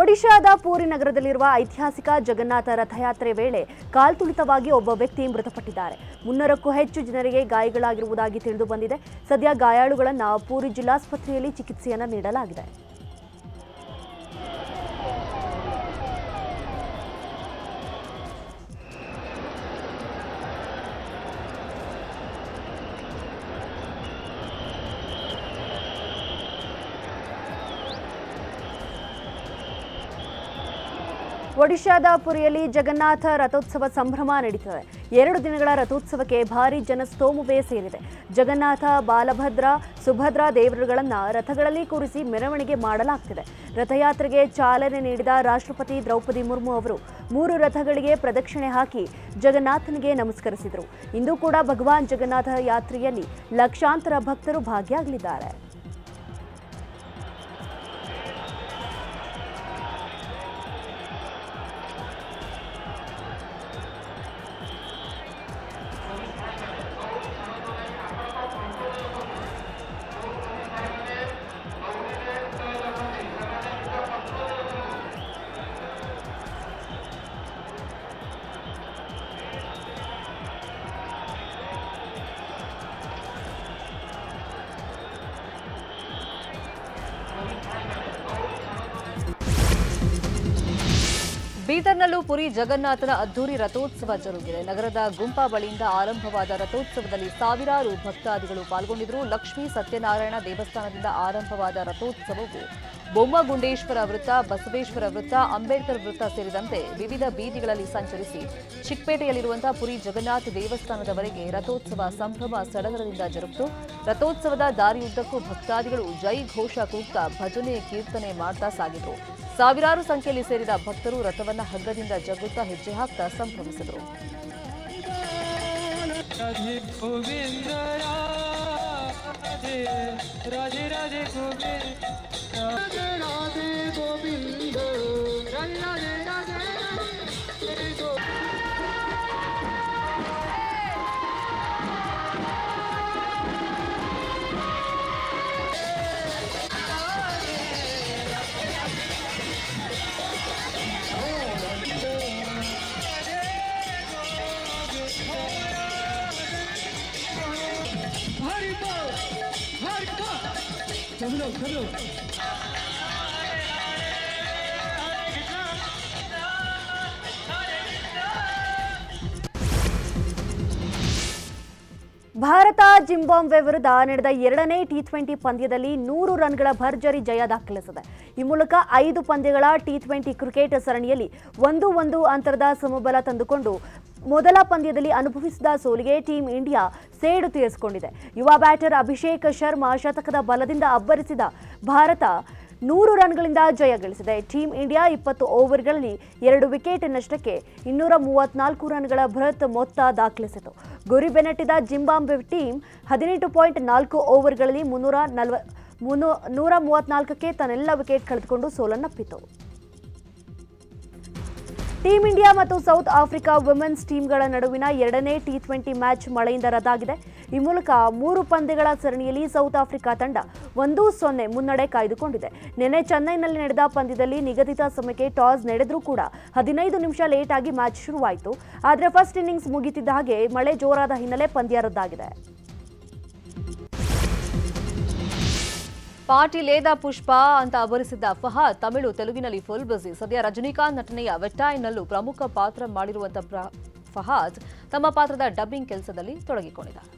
ಒಡಿಶಾದ ಪೂರಿ ನಗರದಲ್ಲಿರುವ ಐತಿಹಾಸಿಕ ಜಗನ್ನಾಥ ರಥಯಾತ್ರೆ ವೇಳೆ ಕಾಲ್ತುಳಿತವಾಗಿ ಒಬ್ಬ ವ್ಯಕ್ತಿ ಮೃತಪಟ್ಟಿದ್ದಾರೆ. ಮುನ್ನೂರಕ್ಕೂ ಹೆಚ್ಚು ಜನರಿಗೆ ಗಾಯಗಳಾಗಿರುವುದಾಗಿ ತಿಳಿದು ಬಂದಿದೆ. ಸದ್ಯ ಗಾಯಾಳುಗಳನ್ನು ಪೂರಿ ಜಿಲ್ಲಾಸ್ಪತ್ರೆಯಲ್ಲಿ ಚಿಕಿತ್ಸೆಯನ್ನು ನೀಡಲಾಗಿದೆ. ಒಡಿಶಾದ ಪುರಿಯಲ್ಲಿ ಜಗನ್ನಾಥ ರಥೋತ್ಸವ ಸಂಭ್ರಮ ನಡೀತದೆ. ಎರಡು ದಿನಗಳ ರಥೋತ್ಸವಕ್ಕೆ ಭಾರಿ ಜನಸ್ತೋಮವೇ ಸೇರಿದೆ. ಜಗನ್ನಾಥ, ಬಾಲಭದ್ರ, ಸುಭದ್ರಾ ದೇವರುಗಳನ್ನು ರಥಗಳಲ್ಲಿ ಕೂರಿಸಿ ಮೆರವಣಿಗೆ ಮಾಡಲಾಗ್ತಿದೆ. ರಥಯಾತ್ರೆಗೆ ಚಾಲನೆ ನೀಡಿದ ರಾಷ್ಟ್ರಪತಿ ದ್ರೌಪದಿ ಮುರ್ಮು ಅವರು ಮೂರು ರಥಗಳಿಗೆ ಪ್ರದಕ್ಷಿಣೆ ಹಾಕಿ ಜಗನ್ನಾಥನಿಗೆ ನಮಸ್ಕರಿಸಿದರು. ಇಂದು ಕೂಡ ಭಗವಾನ್ ಜಗನ್ನಾಥ ಯಾತ್ರೆಯಲ್ಲಿ ಲಕ್ಷಾಂತರ ಭಕ್ತರು ಭಾಗಿಯಾಗಲಿದ್ದಾರೆ. ಬೀದರ್ನಲ್ಲೂ ಪುರಿ ಜಗನ್ನಾಥನ ಅದ್ದೂರಿ ರಥೋತ್ಸವ ಜರುಗಿದೆ. ನಗರದ ಗುಂಪಾ ಬಳಿಯಿಂದ ಆರಂಭವಾದ ರಥೋತ್ಸವದಲ್ಲಿ ಸಾವಿರಾರು ಭಕ್ತಾದಿಗಳು ಪಾಲ್ಗೊಂಡಿದ್ದರು. ಲಕ್ಷ್ಮೀ ಸತ್ಯನಾರಾಯಣ ದೇವಸ್ಥಾನದಿಂದ ಆರಂಭವಾದ ರಥೋತ್ಸವವು ಬೊಮ್ಮಗುಂಡೇಶ್ವರ ವೃತ್ತ, ಬಸವೇಶ್ವರ ವೃತ್ತ, ಅಂಬೇಡ್ಕರ್ ವೃತ್ತ ಸೇರಿದಂತೆ ವಿವಿಧ ಬೀದಿಗಳಲ್ಲಿ ಸಂಚರಿಸಿ ಚಿಕ್ಕಪೇಟೆಯಲ್ಲಿರುವಂತಹ ಪುರಿ ಜಗನ್ನಾಥ ದೇವಸ್ಥಾನದವರೆಗೆ ರಥೋತ್ಸವ ಸಂಭ್ರಮ ಸಡಗರದಿಂದ ಜರುಗಿತು. ರಥೋತ್ಸವದ ದಾರಿಯುದ್ದಕ್ಕೂ ಭಕ್ತಾದಿಗಳು ಜೈ ಘೋಷ ಕೂಗ್ತಾ ಭಜನೆ, ಕೀರ್ತನೆ ಮಾಡ್ತಾ ಸಾಗಿದ್ರು. ಸಾವಿರಾರು ಸಂಖ್ಯೆಯಲ್ಲಿ ಸೇರಿದ ಭಕ್ತರು ರಥವನ್ನ ಹಗ್ಗದಿಂದ ಜಗ್ಗುತ್ತಾ ಹೆಜ್ಜೆ ಹಾಕ್ತಾ ಸಂಭ್ರಮಿಸಿದರು ಗೋವಿಂದ हरि बोल सब लोग सब लोग ಭಾರತ ಜಿಂಬಾಬ್ವೆ ವಿರುದ್ಧ ನಡೆದ ಎರಡನೇ ಟಿ ಟ್ವೆಂಟಿ ಪಂದ್ಯದಲ್ಲಿ ನೂರು ರನ್ಗಳ ಭರ್ಜರಿ ಜಯ ದಾಖಲಿಸಿದೆ ಈ ಮೂಲಕ ಐದು ಪಂದ್ಯಗಳ ಟಿ ಟ್ವೆಂಟಿ ಕ್ರಿಕೆಟ್ ಸರಣಿಯಲ್ಲಿ ಒಂದು ಒಂದು ಅಂತರದ ಸಮಬಲ ತಂದುಕೊಂಡು ಮೊದಲ ಪಂದ್ಯದಲ್ಲಿ ಅನುಭವಿಸಿದ ಸೋಲಿಗೆ ಟೀಂ ಇಂಡಿಯಾ ಸೇಡು ತೀರಿಸಿಕೊಂಡಿದೆ. ಯುವ ಬ್ಯಾಟರ್ ಅಭಿಷೇಕ್ ಶರ್ಮಾ ಶತಕದ ಬಲದಿಂದ ಅಬ್ಬರಿಸಿದ ಭಾರತ ನೂರು ರನ್ಗಳಿಂದ ಜಯ ಗಳಿಸಿದೆ. ಟೀಂ ಇಂಡಿಯಾ ಇಪ್ಪತ್ತು ಓವರ್ಗಳಲ್ಲಿ ಎರಡು ವಿಕೆಟ್ ನಷ್ಟಕ್ಕೆ ಇನ್ನೂರ ಮೂವತ್ನಾಲ್ಕು ರನ್ಗಳ ಬೃಹತ್ ಮೊತ್ತ ದಾಖಲಿಸಿತು. ಗುರಿ ಬೆನ್ನಟ್ಟಿದ ಜಿಂಬಾಬ್ವೆ ಟೀಂ ಹದಿನೆಂಟು ಪಾಯಿಂಟ್ ನಾಲ್ಕು ಓವರ್ಗಳಲ್ಲಿ ಮುನ್ನೂರ ನಲ್ವ, ಮುನ್ನೂ, ನೂರ ಮೂವತ್ನಾಲ್ಕಕ್ಕೆ ತನ್ನೆಲ್ಲ ವಿಕೆಟ್ ಕಳೆದುಕೊಂಡು ಸೋಲನ್ನಪ್ಪಿತು. ಟೀಂ ಇಂಡಿಯಾ ಮತ್ತು ಸೌತ್ ಆಫ್ರಿಕಾ ವುಮೆನ್ಸ್ ಟೀಮ್ಗಳ ನಡುವಿನ ಎರಡನೇ ಟಿ ಟ್ವೆಂಟಿ ಮ್ಯಾಚ್ ಮಳೆಯಿಂದ ರದ್ದಾಗಿದೆ. ಈ ಮೂಲಕ ಮೂರು ಪಂದ್ಯಗಳ ಸರಣಿಯಲ್ಲಿ ಸೌತ್ ಆಫ್ರಿಕಾ ತಂಡ ಒಂದು ಸೊನ್ನೆ ಮುನ್ನಡೆ ಕಾಯ್ದುಕೊಂಡಿದೆ. ನಿನ್ನೆ ಚೆನ್ನೈನಲ್ಲಿ ನಡೆದ ಪಂದ್ಯದಲ್ಲಿ ನಿಗದಿತ ಸಮಯಕ್ಕೆ ಟಾಸ್ ನಡೆದರೂ ಕೂಡ ಹದಿನೈದು ನಿಮಿಷ ಲೇಟ್ ಆಗಿ ಮ್ಯಾಚ್ ಶುರುವಾಯಿತು. ಆದರೆ ಫಸ್ಟ್ ಇನ್ನಿಂಗ್ಸ್ ಮುಗಿತಿದ್ದ ಹಾಗೆ ಮಳೆ ಜೋರಾದ ಹಿನ್ನೆಲೆ ಪಂದ್ಯ ರದ್ದಾಗಿದೆ. ಪಾಟಿ ಲೇದ ಪುಷ್ಪ ಅಂತ ಅಬರಿಸಿದ್ದ ಫಹಾ ತಮಿಳು ತೆಲುಗಿನಲ್ಲಿ ಫುಲ್ ಬಿಸಿ ಸದ್ಯ ರಜನಿಕಾಂತ್ ನಟನೆಯ ವೆಟ್ಟಾಯ್ನಲ್ಲೂ ಪ್ರಮುಖ ಪಾತ್ರ ಮಾಡಿರುವಂತಹ ಫಹಾದ್ ತಮ್ಮ ಪಾತ್ರದ ಡಬ್ಬಿಂಗ್ ಕೆಲಸದಲ್ಲಿ ತೊಡಗಿಕೊಂಡಿದ್ದಾರೆ.